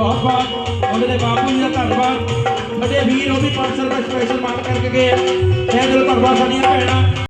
ਬਹੁਤ ਬਹੁਤ ਉਹਨਾਂ ਦੇ ਬਾਪੂ ਜੀ ਦਾ ਧੰਨਵਾਦ। ਵੱਡੇ ਵੀਰ, ਉਹ ਵੀ 500 ਰੁਪਏ ਸਪੈਸ਼ਲ ਮਾਨ ਕਰਕੇ ਗਏ ਇਹ ਦਿਲ ਧੰਨਵਾਦ ਸਾਡੀਆਂ ਭੈਣਾਂ।